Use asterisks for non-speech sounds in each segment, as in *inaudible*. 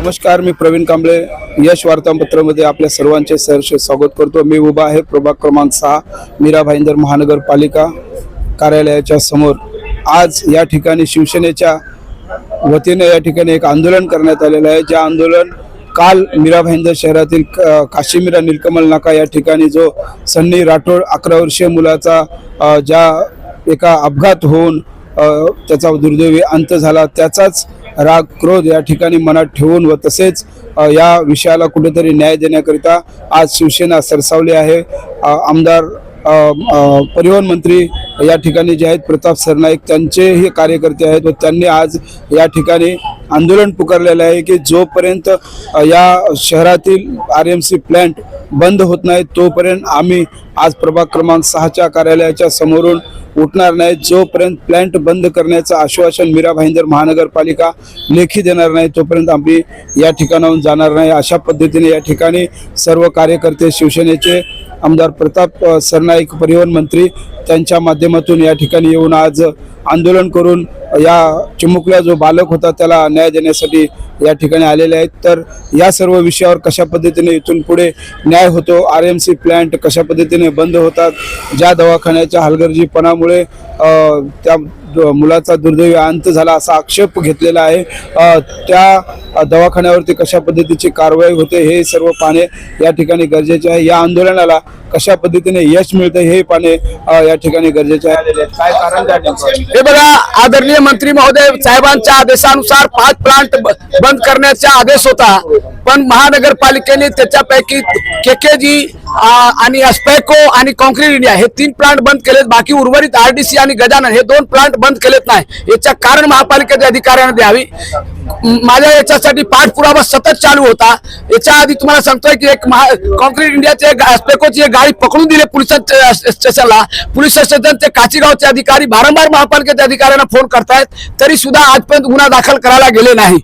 नमस्कार मी प्रवीण कांबळे. यश वार्तापत्रामध्ये आपल्या सर्वांचे सहर्ष स्वागत करतो. मी उभा आहे प्रभाग क्रमांक सहा मीरा भाईंदर महानगरपालिका कार्यालयाच्या समोर. आज या ठिकाणी शिवसेनेच्या वतीने या ठिकाणी एक आंदोलन करण्यात आलेलं आहे. ज्या आंदोलन काल मीरा भाईंदर शहरातील क- काशीमीरा निलकमल नाका या ठिकाणी जो सन्नी राठोड अकरा वर्षीय मुलाचा ज्या एका अपघात होऊन त्याचा दुर्दैवी अंत झाला त्याचाच राग क्रोध या ठिकाणी मनात ठेवून व तसेच या विषयाला कुठेतरी न्याय देण्याकरिता आज शिवसेना सरसावली आहे. आमदार परिवहन मंत्री या ठिकाणी जे आहेत प्रताप सरनाईक त्यांचेही कार्यकर्ते आहेत व त्यांनी आज या ठिकाणी आंदोलन पुकारलेलं आहे की जोपर्यंत या शहरातील आर एम सी प्लॅन्ट बंद होत नाही तोपर्यंत आम्ही आज प्रभाग क्रमांक सहाच्या कार्यालयाच्या समोरून उठणार नाही. जोपर्यंत प्लॅन्ट बंद करण्याचं आश्वासन मीरा भाईंदर महानगरपालिका लेखी देणार नाही तोपर्यंत आम्ही या ठिकाणाहून जाणार नाही. अशा पद्धतीने या ठिकाणी सर्व कार्यकर्ते शिवसेनेचे आमदार प्रताप सरनाईक परिवहन मंत्री त्यांच्या माध्यमातून या ठिकाणी येऊन आज आंदोलन करून या चिमुकला जो बालक होता त्याला न्याय देण्यासाठी या ठिकाणी आलेले आहेत. तर या सर्व विषयावर कशा पद्धतीने इथून पुढे न्याय होतो आर एम सी प्लॅन्ट कशा पद्धतीने बंद होतात ज्या दवाखान्याच्या हलगर्जीपणामुळे त्या मुलाचा दुर्दैवी अंत झाला असा आक्षेप घेतलेला आहे. त्या दवाखान्यावरती कशा पद्धतीची कारवाई होते हे सर्व पाहणे या ठिकाणी गरजेचे आहे. या आंदोलनाला कशा पद्धतीने यश मिळतं हे अ, या ठिकाणी गरजेचे आहे. काय कारण? हे बघा आदरणीय मंत्री महोदय साहेबांच्या आदेशानुसार पाच प्लांट बंद करण्याचा आदेश होता. पण महानगरपालिकेने त्याच्यापैकी केकेजी आणि अस्पेको आणि कॉन्क्रीट इंडिया हे तीन प्लांट बंद केलेत. बाकी उर्वरित आरडीसी आणि गजानन हे दोन प्लांट बंद केलेत नाही. याच्या कारण महापालिकेच्या अधिकाऱ्यांना द्यावी. माझ्या याच्यासाठी पाठपुरावा सतत चालू होता. याच्या आधी तुम्हाला सांगतोय की एक कॉन्क्रीट इंडियाचे एक अस्पेकोची एक गाडी पकडून दिली पोलीस स्टेशनला. पोलीस स्टेशनचे काचीगावचे अधिकारी वारंवार महापालिकेच्या अधिकाऱ्यांना फोन करतायत. तरी सुद्धा आजपर्यंत गुन्हा दाखल करायला गेले नाही.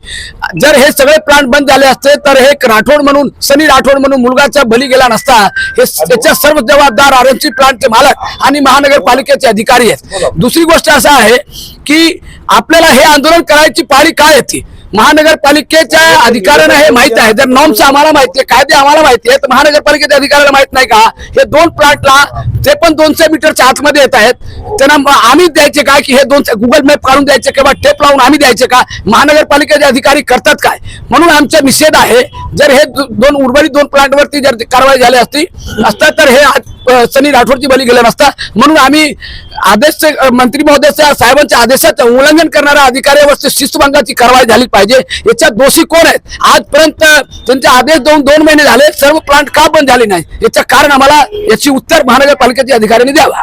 जर हे सगळे प्लांट बंद झाले असते तर हे एक राठोड म्हणून सनी राठोड म्हणून मुलगाचा बली गेला नसता. हे त्याच्या सर्व जबाबदार आर एम सी प्लांटचे मालक आणि महानगरपालिकेचे अधिकारी आहेत. दुसरी गोष्ट असं आहे की आपल्याला हे आंदोलन करायची पाळी काय येते? महानगरपालिकेच्या अधिकाऱ्यांना हे माहीत आहे. जर नॉर्म्स आम्हाला माहिती आहे कायदे आम्हाला माहिती आहे तर महानगरपालिकेच्या अधिकाऱ्यांना माहीत नाही का? हे दोन प्लॉटला ते पण दोनशे मीटरच्या आतमध्ये येत आहेत त्यांना आम्हीच आम्ही द्यायचे का की हे दोनशे गुगल मॅप काढून द्यायचे किंवा टेप लावून आम्ही द्यायचे का? महानगरपालिकेचे अधिकारी करतात काय? म्हणून आमचा निषेध आहे जर हे दोन उर्वरित दोन प्लॉटवरती जर कारवाई झाली असती असता तर हे सनी राठोडची बली गेले नसता. म्हणून आम्ही आदेश मंत्री महोदय साहेबांच्या आदेशाचं उल्लंघन करणाऱ्या अधिकाऱ्यावरती शिस्तभंगाची कारवाई झाली पाहिजे. याच्यात दोषी कोण आहेत? आजपर्यंत त्यांचे आदेश देऊन दोन महिने झाले सर्व प्लांट का बंद झाले नाही? याचं कारण आम्हाला याची उत्तर महानगरपालिकेच्या अधिकाऱ्यांनी द्यावा.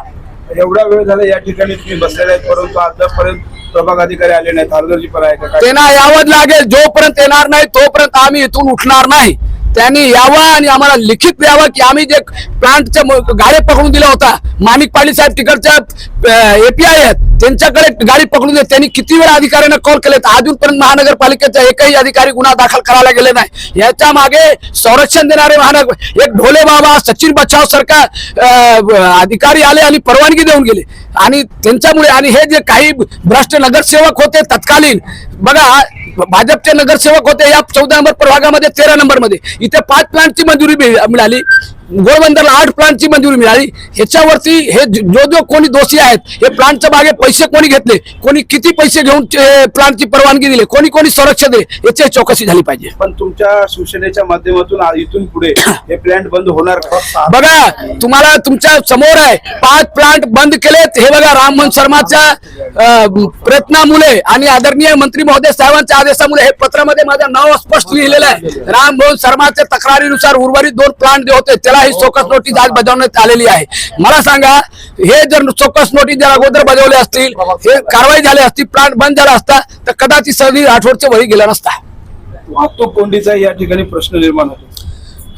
एवढा वेळ झाला या ठिकाणी तुम्ही बसलेले आहेत परंतु आतापर्यंत प्रभाग अधिकारी आले नाहीत. हलगर्जीपणा आहे का? त्यांना यावं लागेल. जोपर्यंत येणार नाही तोपर्यंत आम्ही इथून उठणार नाही. त्यांनी यावं आणि आम्हाला लिखित द्यावं की आम्ही जे प्लांटच्या गाडी पकडून दिला होता माणिक पाटील साहेब तिकडच्या एपीआय आहेत. त्यांच्याकडे गाडी पकडून देत त्यांनी किती वेळा अधिकाऱ्यांना कॉल केलेत? अजूनपर्यंत महानगरपालिकेचा एकही अधिकारी गुन्हा दाखल करायला गेले नाही. याच्या मागे संरक्षण देणारे महानगर एक ढोले बाबा सचिन बचाव सरकार अधिकारी आले आणि परवानगी देऊन गेले. आणि त्यांच्यामुळे आणि हे जे काही भ्रष्ट नगरसेवक होते तत्कालीन बघा भाजपचे नगरसेवक होते या चौदा नंबर प्रभागामध्ये तेरा नंबरमध्ये इथे पाच प्लांटची मंजुरी मिळाली. गोळबंदरला आठ प्लांटची मंजुरी मिळाली. ह्याच्यावरती हे ज- जो कोणी दोषी आहेत हे प्लांटच्या मागे पैसे कोणी घेतले? कोणी किती पैसे घेऊन प्लांटची परवानगी दिली? कोणी कोणी संरक्षण दिले याची चौकशी झाली पाहिजे. पण तुमच्या शिवसेनेच्या माध्यमातून इथून पुढे *coughs* हे प्लॅन्ट बंद होणार बघा तुम्हाला तुमच्यासमोर आहे. पाच प्लांट बंद केलेत. हे बघा राममोहन शर्माच्या प्रयत्नामुळे आणि आदरणीय मंत्री महोदय साहेबांच्या आदेशामुळे हे पत्रामध्ये माझं नाव स्पष्ट लिहिलेलं आहे. राममोहन शर्माच्या तक्रारीनुसार उर्वरित दोन प्लांट जे होते त्याला ही चौकस नोटीस आज बजावण्यात आलेली आहे. मला सांगा हे जर चौकस नोटीस जर अगोदर बजावले असतील हे कारवाई झाली असती प्लांट बंद झाला असता तर कदाचित सगळी राठोडच्या वळी गेला नसता. वाहतूक कोंडीचा या ठिकाणी प्रश्न निर्माण होतो.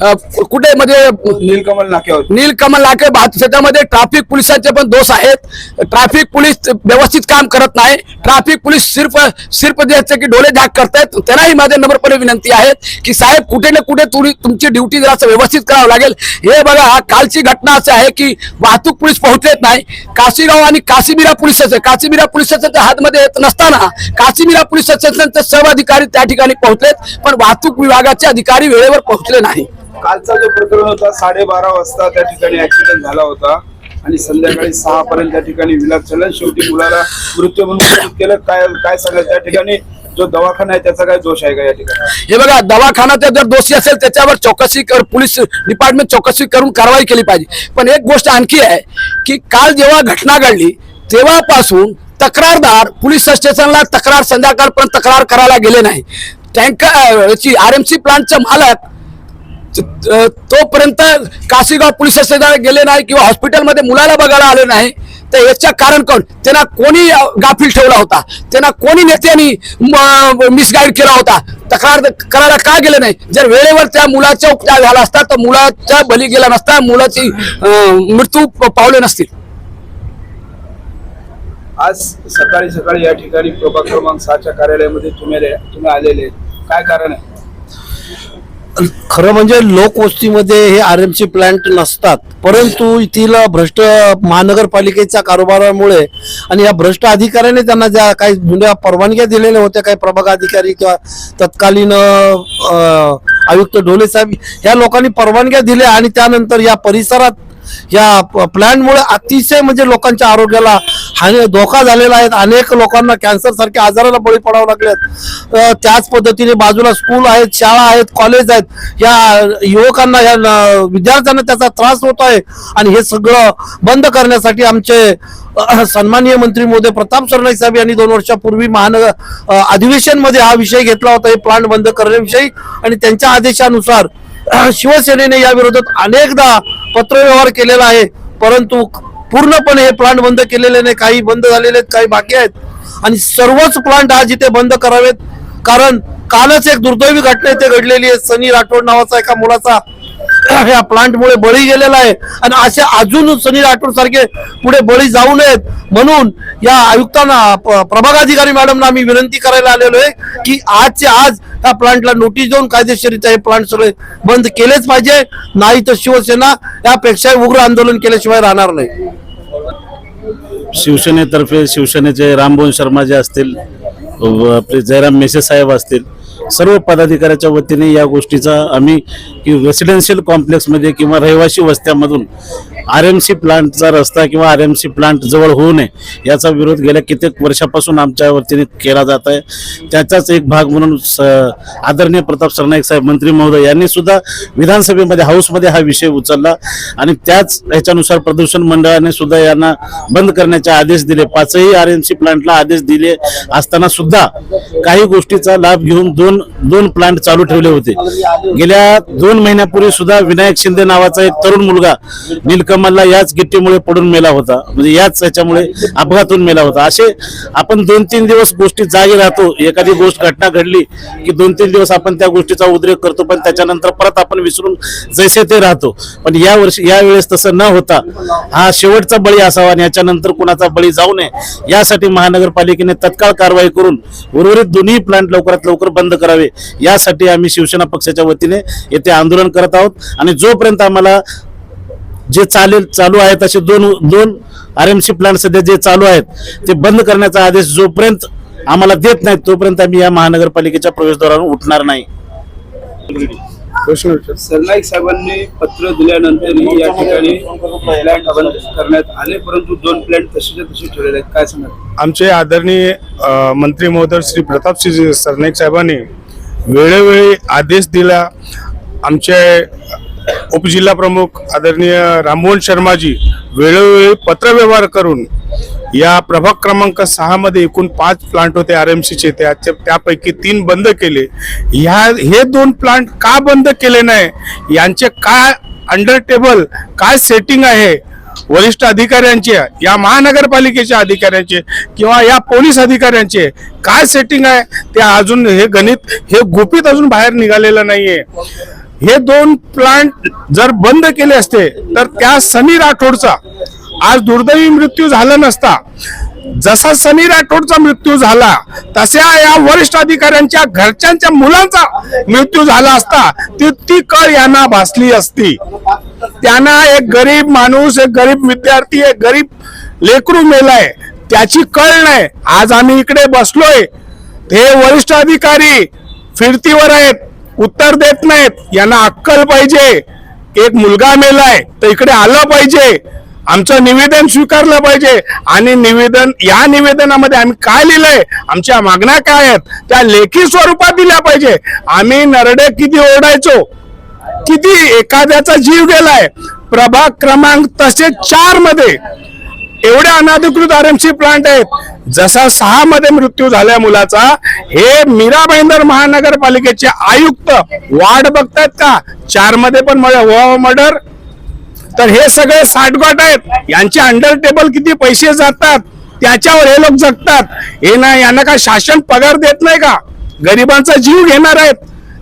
कुठे म्हणजे नीलकमल नाक्यावर. नीलकमल नाके त्याच्यामध्ये ट्रॅफिक पोलिसांचे पण दोष आहेत. ट्रॅफिक पोलीस व्यवस्थित काम करत नाही. ट्रॅफिक पोलीस सिर्फ सिर्फ द्यायचं की डोळे झाक करतायत. त्यांनाही माझ्या नम्रपणे विनंती आहे की साहेब कुठे ना कुठे तुम्ही तुमची ड्युटी जरा व्यवस्थित करावं लागेल. हे बघा हा कालची घटना असं आहे की वाहतूक पोलीस पोहोचलेत नाही. काशीगाव आणि Kashimira police station Kashimira police स्टेशनच्या हातमध्ये येत नसताना काशीमिरा पोलीस स्टेशनचे सर्व अधिकारी त्या ठिकाणी पोहोचलेत. पण वाहतूक विभागाचे अधिकारी वेळेवर पोहोचले नाही. कालचा जो प्रकरण होता साडेबारा वाजता त्या ठिकाणी ऍक्सिडेंट झाला होता. आणि संध्याकाळी सहा पर्यंत त्या ठिकाणी विलास चलन शेवटी मुलाला मृत्यू म्हणून केलं. काय काय सांगायचं त्या ठिकाणी जो दवाखाना आहे त्याचा काय दोष आहे का या ठिकाणी? हे बघा दवाखाना जर दोषी असेल त्याच्यावर चौकशी कर पोलीस डिपार्टमेंट चौकशी करून कारवाई केली पाहिजे. पण एक गोष्ट आणखी आहे की काल जेव्हा घटना घडली तेव्हापासून तक्रारदार पोलीस स्टेशनला तक्रार संध्याकाळपर्यंत तक्रार करायला गेले नाही. टँकर याची आर एम सी प्लांटचे मालक तोपर्यंत काशीगाव पोलीस स्टेशनला गेले नाही किंवा हॉस्पिटलमध्ये मुलाला बघायला आले नाही तर याच्या कारण कोण? त्यांना कोणी गाफील ठेवला होता. त्यांना कोणी नेत्यांनी मिसगाईड केला होता. तक्रार करायला का गेलं नाही? जर वेळेवर त्या मुलाचा उपचार झाला असता तर मुलाचा बली गेला नसता मुलाची मृत्यू पावले नसतील. आज सकाळी सकाळी या ठिकाणी प्रभाग क्रमांक सहाच्या कार्यालयामध्ये तुम्ही तुम्ही आलेले. काय कारण आहे? खरं म्हणजे लोकवस्तीमध्ये हे आर एम सी प्लांट नसतात. परंतु येथील भ्रष्ट महानगरपालिकेच्या कारोबारामुळे आणि या भ्रष्ट अधिकाऱ्याने त्यांना ज्या काही जुन्या परवानग्या दिलेल्या होत्या काही प्रभाग अधिकारी किंवा तत्कालीन आयुक्त ढोले साहेब या लोकांनी परवानग्या दिल्या आणि त्यानंतर या परिसरात या प्लॅनमुळे अतिशय म्हणजे लोकांच्या आरोग्याला हानी धोका झालेला आहे. अनेक लोकांना कॅन्सर सारख्या आजाराला बळी पडावं लागलेत त्याच पद्धतीने बाजूला स्कूल आहेत शाळा आहेत कॉलेज आहेत. या युवकांना या विद्यार्थ्यांना त्याचा त्रास होत आहे. आणि हे सगळं बंद करण्यासाठी आमचे सन्माननीय मंत्री मोदी प्रताप सरनाईक साहेब यांनी दोन वर्षापूर्वी महानगर अ, अधिवेशनमध्ये हा विषय घेतला होता. हे प्लांट बंद करण्याविषयी. आणि त्यांच्या आदेशानुसार शिवसेनेने या विरोधात अनेकदा पत्रव्यवहार केलेला आहे. परंतु पूर्णपणे हे प्लांट बंद केलेले नाही. काही बंद झालेले आहेत काही बाकी आहेत. आणि सर्वच प्लांट आज इथे बंद करावेत. कारण कालच एक दुर्दैवी घटना इथे घडलेली आहे. सनी राठोड नावाचा एका मुलाचा *clears throat* ह्या प्लांटमुळे बळी गेलेला आहे. आणि असे अजून सनी राठोड सारखे पुढे बळी जाऊ नयेत. म्हणून या आयुक्तांना प्रभागाधिकारी मॅडमना आम्ही विनंती करायला आलेलो आहे की आजचे आज या प्लांटला नोटीस देऊन कायदेशीरित्या हे प्लांट सगळे बंद केलेच पाहिजे. नाही तर शिवसेना यापेक्षा उग्र आंदोलन केल्याशिवाय राहणार नाही. शिवसेनेतर्फे शिवसेनेचे रामभुवन शर्मा जे असतील आपले जयराम मेसे साहेब असतील सर्व पदाधिकाऱ्याच्या वतीने या गोष्टीचा आम्ही रेसिडेन्शियल कॉम्प्लेक्समध्ये किंवा रहिवासी वस्त्यामधून आर एम सी प्लांटचा रस्ता किंवा आर एम सी प्लांट जवळ होऊ नये याचा विरोध गेल्या कित्येक वर्षापासून आमच्या वतीने केला जात आहे. त्याचाच एक भाग म्हणून आदरणीय प्रताप सरनाईक साहेब मंत्री महोदय यांनी सुद्धा विधानसभेमध्ये हाऊसमध्ये हा विषय उचलला आणि त्याच ह्याच्यानुसार प्रदूषण मंडळाने सुद्धा यांना बंद करण्याचे आदेश दिले. पाचही आर एम सी प्लांटला आदेश दिले असताना सुद्धा काही गोष्टीचा लाभ घेऊन दोन दोन प्लांट चालू ठेवले होते. गेल्या दोन महिन्यापूर्वी सुद्धा विनायक शिंदे नावाचा एक तरुण मुलगा नीलकमलला याच गिट्टीमुळे पडून मेला होता. म्हणजे याच याच्यामुळे अपघातून मेला होता. असे आपण दोन तीन दिवस गोष्टी जागी राहतो. एखादी गोष्ट घटना घडली की दोन तीन दिवस आपण त्या गोष्टीचा उद्रेक करतो पण त्याच्यानंतर परत आपण विसरून जैसे ते राहतो. पण या वर्षी यावेळेस तसं न होता हा शेवटचा बळी असावा आणि याच्यानंतर कुणाचा बळी जाऊ नये यासाठी महानगरपालिकेने तत्काळ कारवाई करून उर्वरित दोन्ही प्लांट लवकरात लवकर बंद करावे यासाठी आम्ही शिवसेना पक्षाच्या वतीने येथे आंदोलन करत आहोत. आणि जोपर्यंत आम्हाला जे चालेल चालू आहेत असे दोन दोन आर एम सी प्लांट सध्या जे चालू आहेत ते बंद करण्याचा आदेश जोपर्यंत आम्हाला देत नाहीत तोपर्यंत आम्ही या महानगरपालिकेच्या प्रवेशद्वारावर उठणार नाही. सरनाईक साहेबांनी पत्र दिल्यानंतर या ठिकाणी प्लॅन्ट बंद करण्यात आले परंतु दोन प्लॅन्ट तसेच्या तसे ठेवलेले आहेत. काय सांगाल? आमचे आदरणीय मंत्री महोदय श्री प्रतापसिंह सरनाईक साहेबांनी वेळोवेळी आदेश दिला. आमचे उपजिल्हा प्रमुख आदरणीय राममोहन शर्माजी वेळोवेळी पत्रव्यवहार करून या प्रभाग क्रमांक सहा मध्ये एकूण पाच प्लांट होते आर एम सीचे त्याच्या त्यापैकी तीन बंद केले. ह्या हे दोन प्लांट का बंद केले नाही? यांचे काय अंडर टेबल काय सेटिंग आहे? वरिष्ठ अधिकाऱ्यांचे या महानगरपालिकेच्या अधिकाऱ्यांचे किंवा या पोलीस अधिकाऱ्यांचे काय सेटिंग आहे? ते अजून हे गणित हे गुपित अजून बाहेर निघालेलं नाहीये. हे दोन प्लांट जर बंद केले असते तर त्या सनी राठोडचा आज दुर्दैवी मृत्यू झाला नसता. जसा सनी राठोडचा मृत्यू झाला तशा या वरिष्ठ अधिकाऱ्यांच्या घरच्यांच्या मुलांचा मृत्यू झाला असता ती ती कळ यांना भासली असती. त्यांना एक गरीब माणूस एक गरीब विद्यार्थी एक गरीब लेकरू मेलाय त्याची कळ नाही. आज आम्ही इकडे बसलोय. हे वरिष्ठ अधिकारी फिरतीवर आहेत उत्तर देत नाहीत. यांना अक्कल पाहिजे. एक मुलगा मेलाय तर इकडे आलं पाहिजे. आमचं निवेदन स्वीकारलं पाहिजे. आणि निवेदन या निवेदनामध्ये आम्ही काय लिहिलंय? आमच्या मागण्या काय आहेत? त्या लेखी स्वरूपात दिल्या पाहिजे. आम्ही नरडे किती ओरडायचो? किती एखाद्याचा जीव गेलाय? प्रभाग क्रमांक तसे चारमध्ये. एवढे अनाधिकृत आरएमसी प्लांट आहेत. जसा सहा मध्ये मृत्यू झाल्या मुलाचा हे मीरा भाईंदर महानगरपालिकेचे आयुक्त. वाढ बघतायत का? चारमध्ये पण मर्डर तर हे सगळे साठगाट आहेत. यांचे अंडर टेबल किती पैसे जातात? त्याच्यावर हे लोक जगतात. हे ना यांना काय शासन पगार देत नाही का? गरिबांचा जीव घेणार आहेत.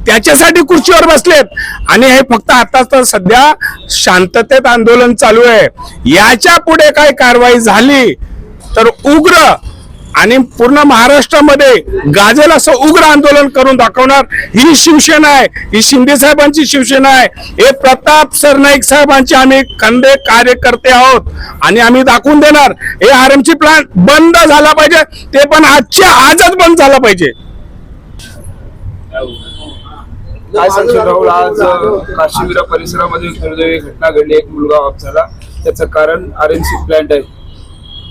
त्याच्यासाठी खुर्चीवर बसलेत. आणि हे फक्त आता तर सध्या शांततेत आंदोलन चालू आहे. याच्यापुढे काय कारवाई झाली तर उग्र आणि पूर्ण महाराष्ट्रामध्ये गाजेल असं उग्र आंदोलन करून दाखवणार ही शिवसेना आहे. ही शिंदे साहेबांची शिवसेना आहे. हे प्रताप सरनाईक साहेबांचे आम्ही कंदे कार्यकर्ते आहोत. आणि आम्ही दाखवून देणार हे आरएमसी प्लांट बंद झाला पाहिजे. ते पण आजच्या आजच बंद झाला पाहिजे. राहुल आज परिसरामध्ये दुर्दैवी घटना घडली. एक मुलगा ऑफ झाला त्याचं कारण आर प्लांट आहे.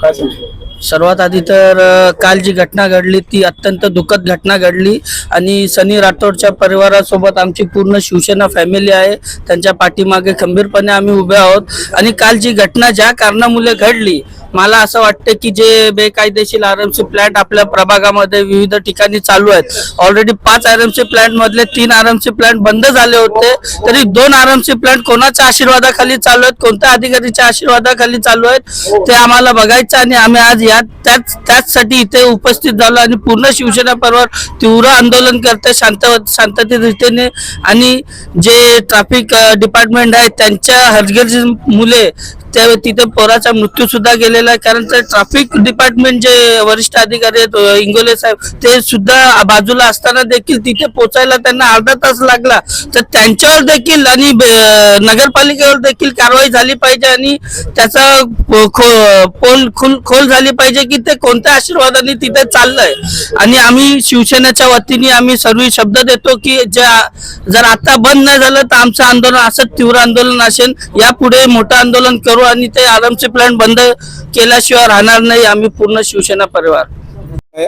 काय सांगशील? सर्वात आधी तर काल जी घटना घडली ती अत्यंत दुःखद घटना घडली आणि सनी राठोडच्या परिवारासोबत आमची पूर्ण शिवसेना फॅमिली आहे. त्यांच्या पाठीमागे खंबीरपणे आम्ही उभे आहोत. आणि काल जी घटना ज्या कारणामुळे घडली मला असं वाटतं की जे बेकायदेशीर आर एम सी प्लॅन्ट आपल्या प्रभागामध्ये विविध ठिकाणी चालू आहेत. ऑलरेडी पाच आर एम सी प्लॅन्ट मधले तीन आर एम सी प्लॅन्ट बंद झाले होते. तरी दोन आर एम सी प्लॅन्ट कोणाच्या आशीर्वादाखाली चालू आहेत कोणत्या अधिकारीच्या आशीर्वादाखाली चालू आहेत ते आम्हाला बघायचं आणि आम्ही आज या त्याच त्याचसाठी इथे उपस्थित झालो आणि पूर्ण शिवसेना पर्वावर तीव्र आंदोलन करते शांत शांततेने रीतीने आणि जे ट्रॅफिक डिपार्टमेंट आहे त्यांच्या हरगर्जी मुले त्या तिथे पोराचा मृत्यू सुद्धा गेलेला आहे. कारण ते ट्रॅफिक डिपार्टमेंट जे वरिष्ठ अधिकारी आहेत इंगोले साहेब ते सुद्धा बाजूला असताना देखील तिथे पोचायला त्यांना अर्धा तास लागला. तर त्यांच्यावर देखील आणि नगरपालिकेवर देखील कारवाई झाली पाहिजे आणि त्याचा फोन खो- पोल खुल खोल झाली पाहिजे की ते कोणत्या आशीर्वादाने तिथे चाललंय. आणि आम्ही शिवसेनेच्या वतीने आम्ही सर्व शब्द देतो की ज्या जर आता बंद नाही झालं तर आमचं आंदोलन असंच तीव्र आंदोलन असेल यापुढे मोठं आंदोलन करू आणि ते आरामचे प्लॅन बंद केल्याशिवाय राहणार नाही आम्ही पूर्ण शिवसेना परिवार.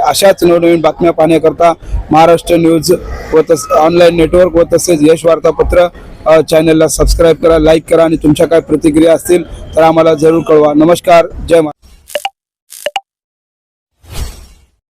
अशाच नवनवीन बातम्या पाहण्याकरता महाराष्ट्र न्यूज व तस ऑनलाईन नेटवर्क व तसेच यश वार्तापत्र चॅनलला सबस्क्राईब करा लाईक करा आणि तुमच्या काय प्रतिक्रिया असतील तर आम्हाला जरूर कळवा. नमस्कार जय मा